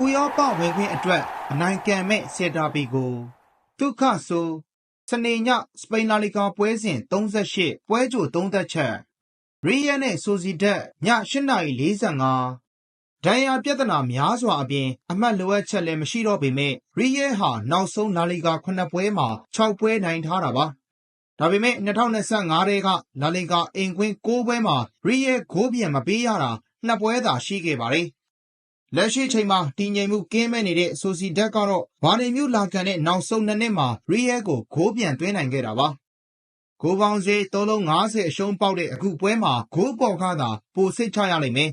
ဥရောပဝင်ခွင့်အတွက်အနိုင်ကံမဲ့ဆယ်တာပီကိုဒုက္ခဆိုစနေညစပိန်လာလီဂါပွဲစဉ်38ပွဲကြို3သက်ချက်ရီယယ်နဲ့ဆိုစီဒက်ည8:45ဒဏ်ရာပြဿနာများစွာအပြင် အမှတ်လိုအပ်ချက်လည်းမရှိတော့ပေမဲ့ရီယယ်ဟာနောက်ဆုံးလာလီဂါ9ပွဲမှာ6ပွဲနိုင်ထားတာပါဒါပေမဲ့2025ထဲကလာလီဂါအိမ်ကွင်း6ပွဲမှာရီယယ်ဂိုးပြန်မပေးရတာ2ပွဲသာရှိခဲ့ပါတယ် လက်ရှိချိန်မှာ တည်ငြိမ်မှုကင်းမဲ့နေတဲ့ ဆိုစီဒက်ကတော့ ဘာနေမျိုးလာကန်တဲ့ နောက်ဆုံးနှစ်နှစ်မှာ ရီယယ်ကို ဂိုးပြန်သွင်းနိုင်ခဲ့တာပါ ဂိုးပေါင်းစေး3လုံး90အရှုံးပေါက်တဲ့ အခုပွဲမှာ ဂိုးပေါ်ကားသာ ပိုစိတ်ချရလိမ့်မယ်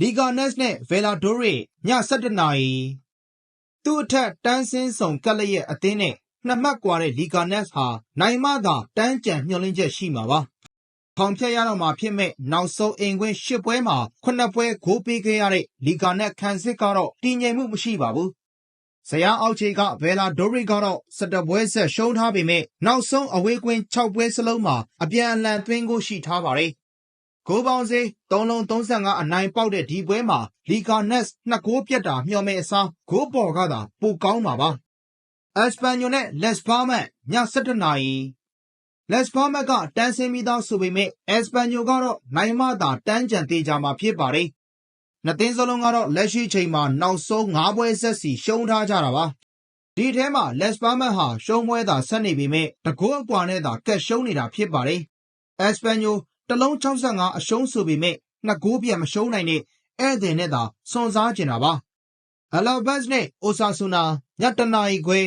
လီဂါနက်စ်နဲ့ဗေလာဒိုရီည7နာရီ သူ့အထက် တန်းစင်းဆောင်ကက်လက်ရဲ့အသင်းနဲ့နှစ်မှတ်ကွာတဲ့လီဂါနက်စ်ဟာ နိုင်မသာတန်းကြံမျှော်လင့်ချက်ရှိမှာပါ ထောင်ဖြတ်ရတော့မှာဖြစ်မဲ့နောက်ဆုံးအိမ်ကွင်း ၈ ပွဲမှာ9ပွဲ ဂိုးပေးခဲ့ရတဲ့ လီဂါနက်ခံစစ်ကတော့ တည်ငြိမ်မှုမရှိပါဘူး။ဇယားအောက်ခြေကဗယ်လာဒိုရီကတော့17ပွဲဆက် ရှုံးထားပေမဲ့နောက်ဆုံးအဝေးကွင်း6ပွဲစလုံးမှာ အပြန်အလှန် သွင်းကိုရှိထားပါတယ်။ဂိုးပေါင်းစေး3လုံး35အနိုင်ပေါက်တဲ့ ဒီပွဲမှာလီဂါနက်စ်2ဂိုးပြတ်တာ မျှော်မဲ့အစား ဂိုးပေါ်ကသာ ပိုကောင်းမှာပါ။အက်စပန်ညိုနဲ့ လက်စပါမန်ည7နာရီ လက်စပါမက်ကတန်းစင်းပြီးသားဆိုပေမဲ့အက်စပန်ညိုကတော့နိုင်မသာတန်းကြံသေးကြမှာဖြစ်ပါတယ်။နှစ်သင်းစလုံးကတော့လက်ရှိချိန်မှာနောက်ဆုံး၅ပွဲဆက်စီရှုံးထားကြတာပါ။ဒီထဲမှာလက်စပါမက်ဟာရှုံးပွဲသာဆက်နေပေမဲ့တကိုးအကွာနဲ့သာကက်ရှုံးနေတာဖြစ်ပါတယ်။အက်စပန်ညိုတလုံး65အရှုံးဆိုပေမဲ့နှစ်ဂိုးပြန်မရှုံးနိုင်တဲ့ဧည့်သည်နဲ့သာစွန့်စားကျင်တာပါ။အလာဘတ်စ်နဲ့အိုဆာဆူနာညတနာရီခွဲ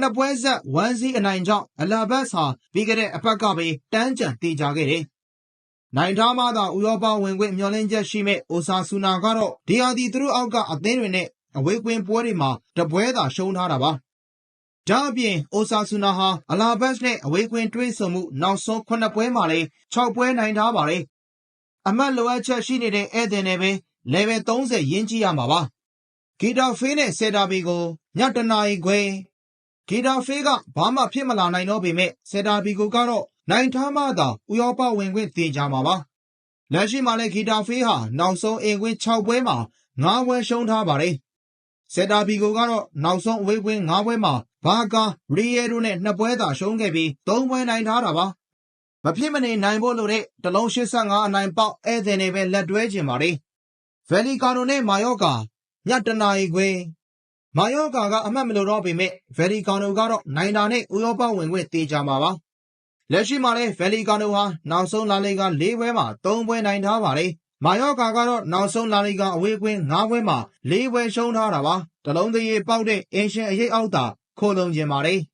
နှစ်ပွဲဆက်ဝမ်းစည်းအနိုင်ကြောင့်အလာဘတ်ဟာပြီးခဲ့တဲ့အပတ်ကပဲတန်းကြံတေချာခဲ့တယ်။နိုင်ထားမှသာဥရောပဝင်ခွင့်မျှော်လင့်ချက်ရှိမဲ့အိုဆာဆူနာကတော့ဒီဟာဒီသူတို့အောက်ကအသင်းတွေနဲ့အဝေးကွင်းပွဲတွေမှာတပွဲသာရှုံးထားတာပါ။ဒါအပြင်အိုဆာဆူနာဟာအလာဘတ်နဲ့အဝေးကွင်းတွေးဆုံမှုနောက်ဆုံး9ပွဲမှာလည်း6ပွဲနိုင်ထားပါတယ်။အမှတ်လိုအပ်ချက်ရှိနေတဲ့ဧည့်သည်နဲ့ပဲ level 30ရင်းကြည့်ရမှာပါ။ဂီတာဖေးနဲ့ဆယ်တာဘီကိုညတနာရီခွဲ ဂီတာဖေးကဘာမှ ဖြစ်မလာနိုင်တော့ပေမဲ့ဆယ်တာဘီကိုကတော့ နိုင်ထားမှသာ ဥရောပဝင်ခွင့်တင်ကြမှာပါ။လက်ရှိမှာလည်းဂီတာဖေးဟာ နောက်ဆုံး အိမ်ကွင်း6ပွဲမှာ9ပွဲရှုံးထားပါတယ်။ဆယ်တာဘီကိုကတော့ နောက်ဆုံး အဝေးကွင်း9ပွဲမှာ ဘာကာ ရီယယ်တို့နဲ့2ပွဲသာရှုံးခဲ့ပြီး3ပွဲ နိုင်ထားတာပါ။မဖြစ်မနေ နိုင်ဖို့လိုတဲ့တလုံး85အနိုင်ပေါက် ဧည့်သည်တွေပဲ လက်တွဲကျင်ပါတယ်။ဗယ်လီကာနိုနဲ့ မာယော့ကာညတနာရီခွဲ မာယော့ကာကအမှတ်မလိုတော့ပေမဲ့ဗယ်လီကာနိုကတော့နိုင်တာနဲ့ဥရောပဝင်ခွင့်တေချာမှာပါ။လက်ရှိမှာလည်းဗယ်လီကာနိုဟာနောက်ဆုံးလာလီဂါ၄ပွဲမှာ၃ပွဲနိုင်ထားပါတယ်။မာယော့ကာကတော့နောက်ဆုံးလာလီဂါအဝေးကွင်း၅ပွဲမှာ၄ပွဲရှုံးထားတာပါ။တလုံးတရေပေါက်တဲ့အင်ရှင်အရေးအောက်သာခိုလုံကျင်ပါတယ်။